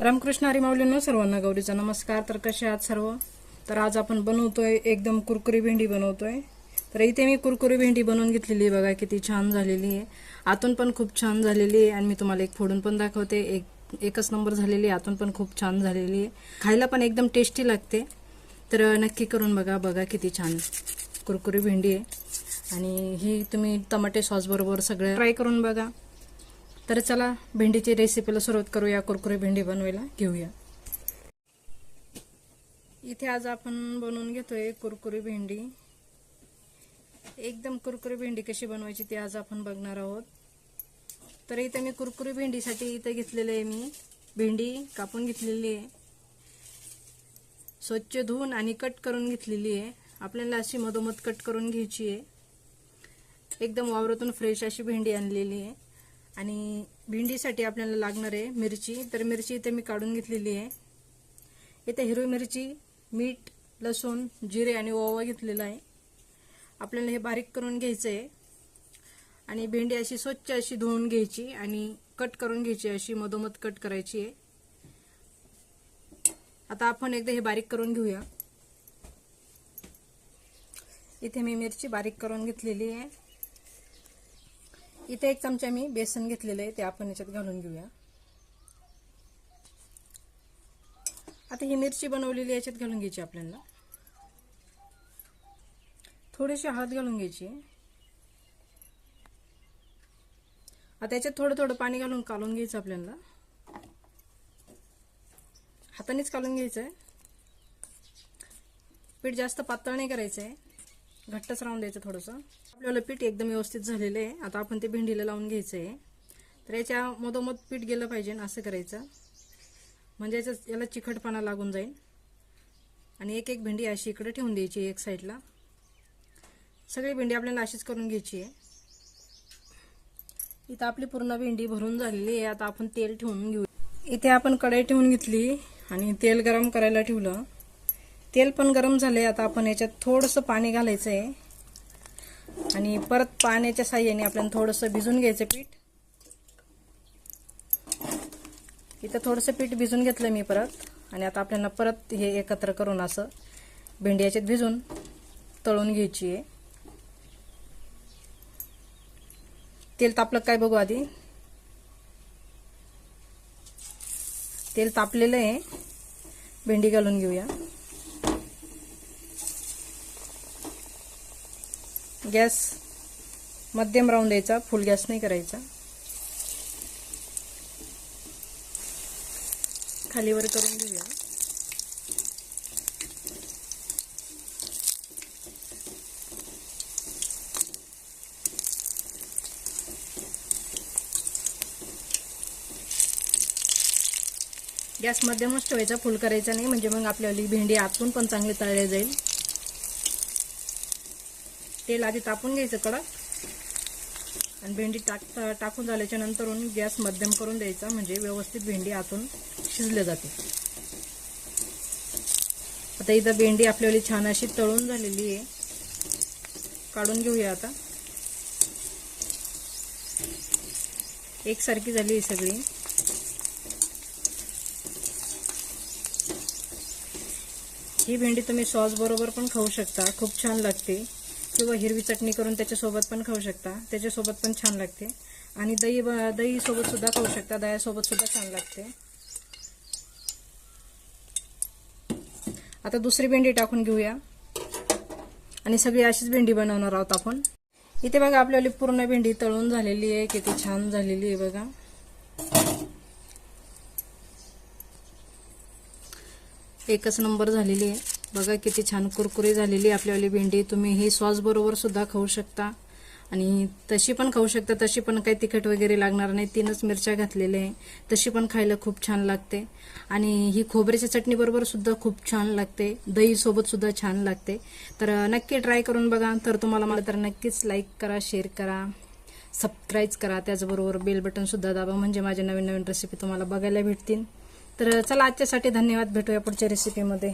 रामकृष्ण हरी सर्वांना गौरीचा नमस्कार. तर कसे आहात सर्व? तर आज आपण बनवतोय एकदम कुरकुरी भेंडी बनवतोय. तर इथे मी कुरकुरी भेंडी बनवून घेतलेली आहे. बघा किती छान झालेली आहे. आतून पण खूप छान झालेली आहे. आणि मी तुम्हाला एक फोडून पण दाखवते. एक एकच नंबर झालेली आहे. आतून पण खूप छान झालेली आहे. खायला पण एकदम टेस्टी लागते. तर नक्की करून बघा. बघा किती छान कुरकुरी भेंडी आहे. आणि ही तुम्ही टमाटे सॉसबरोबर सगळं ट्राय करून बघा. तर चला भेंडीची रेसिपीला सुरुवात करूया. कुरकुरी भेंडी बनवायला घेऊया. इथे आज आपण बनवून घेतोय कुरकुरी भेंडी. एकदम कुरकुरी भेंडी कशी बनवायची ती आज आपण बघणार आहोत. तर इथे मी कुरकुरी भेंडीसाठी इथे घेतलेले आहे मी. भेंडी कापून घेतलेली आहे. स्वच्छ धुवून आणि कट करून घेतलेली आहे. आपल्याला अशी मधोमध कट करून घ्यायची आहे. एकदम वावरातून फ्रेश अशी भेंडी आणलेली आहे. आणि भेंडीसाठी आपल्याला लागणार आहे मिरची. तर मिरची इथे मी काढून घेतलेली आहे. इथे हिरवी मिरची मीठ लसूण जिरे आणि ओवा घेतलेला आहे. आपल्याला हे बारीक करून घ्यायचं आहे आणि भेंडी अशी स्वच्छ अशी धुवून घ्यायची आणि कट करून घ्यायची अशी मधोमध कट करायची आहे. आता आपण एकदा हे बारीक करून घेऊया. इथे मी मिरची बारीक करून घेतलेली आहे. इथे एक चमचा मी बेसन घेतलेलं आहे ते आपण याच्यात घालून घेऊया. आता ही मिरची बनवलेली याच्यात घालून घ्यायची आपल्याला. थोडीशी हळद घालून घ्यायची. आता याच्यात थोडं थोडं पाणी घालून कालून घ्यायचं आपल्याला. हातानेच कालून घ्यायचं आहे पीठ जास्त पातळ नाही करायचं आहे घट्टच राहून द्यायचं थोडंसं. आपल्याला पीठ एकदम व्यवस्थित झालेलं आहे. आता आपण ते भेंडीला लावून घ्यायचं आहे तर याच्या मधोमध पीठ गेलं पाहिजे असं करायचं. म्हणजे याच्यात याला चिखटपणा लागून जाईल. आणि एक एक भेंडी अशी इकडे ठेवून द्यायची एक साईडला. सगळी भेंडी आपल्याला अशीच करून घ्यायची आहे. इथं आपली पूर्ण भेंडी भरून झालेली आहे. आता आपण तेल ठेवून घेऊ. इथे आपण कढाई ठेवून घेतली आणि तेल गरम करायला ठेवलं. तेल पण गरम झाले आता आपण याच्यात थोडंसं पाणी घालायचं आहे आणि परत पाण्याच्या साह्याने आपल्याला थोडंसं भिजून घ्यायचं पीठ. इथं थोडंसं पीठ भिजून घेतलं मी परत. आणि आता आपल्याला परत हे एकत्र करून असं भेंडी याच्यात भिजून तळून घ्यायची आहे. तेल तापलं काय बघू आधी. तेल तापलेलं आहे. भेंडी घालून घेऊया. गॅस मध्यम राहून द्यायचा फुल गॅस नाही करायचा. खालीवर करून घेऊया. गॅस मध्यमच ठेवायचा फुल करायचा नाही म्हणजे मग आपल्याली भेंडी आतून पण चांगली तळले जाईल. तेल आधी तापून घ्यायचं कडक. आणि भेंडी टाक टाकून झाल्याच्या नंतरून गॅस मध्यम करून द्यायचा म्हणजे व्यवस्थित भेंडी आतून शिजल्या जाते. आता इथं भेंडी आपल्याला छान अशी तळून झालेली आहे. काढून घेऊया आता. एकसारखी झाली आहे सगळी. ही भेंडी तुम्ही सॉस बरोबर पण खाऊ शकता. खूप छान लागते. किंवा हिरवी चटणी करून त्याच्यासोबत पण खाऊ शकता. त्याच्यासोबत पण छान लागते. आणि दही दहीसोबतसुद्धा सुद्धा खाऊ शकता. दह्यासोबत सुद्धा छान लागते. आता दुसरी भेंडी टाकून घेऊया. आणि सगळी अशीच भेंडी बनवणार आहोत आपण. इथे बघा आपल्याला पूर्ण भेंडी तळून झालेली आहे. किती छान झालेली आहे बघा. एकच नंबर झालेली आहे. बघा किती छान कुरकुरी झालेली आपल्यावाली भेंडी. तुम्ही ही सॉस बरोबर सुद्धा खाऊ शकता. आणि तशी पण खाऊ शकता तशी पण काही तिखट वगैरे लागणार नाही. तीनच मिरच्या घातलेल्या आहे. तशी पण खायला खूप छान लागते. आणि ही खोबऱ्याच्या चटणीबरोबर सुद्धा खूप छान लागते. दहीसोबत सुद्धा छान लागते. तर नक्की ट्राय करून बघा. तर तुम्हाला मला तर नक्कीच लाईक करा शेअर करा सबस्क्राईब करा. त्याचबरोबर बेल बटनसुद्धा दाबा. म्हणजे माझ्या नवीन नवीन रेसिपी तुम्हाला बघायला भेटतील. तर चला आजच्यासाठी धन्यवाद. भेटूया पुढच्या रेसिपीमध्ये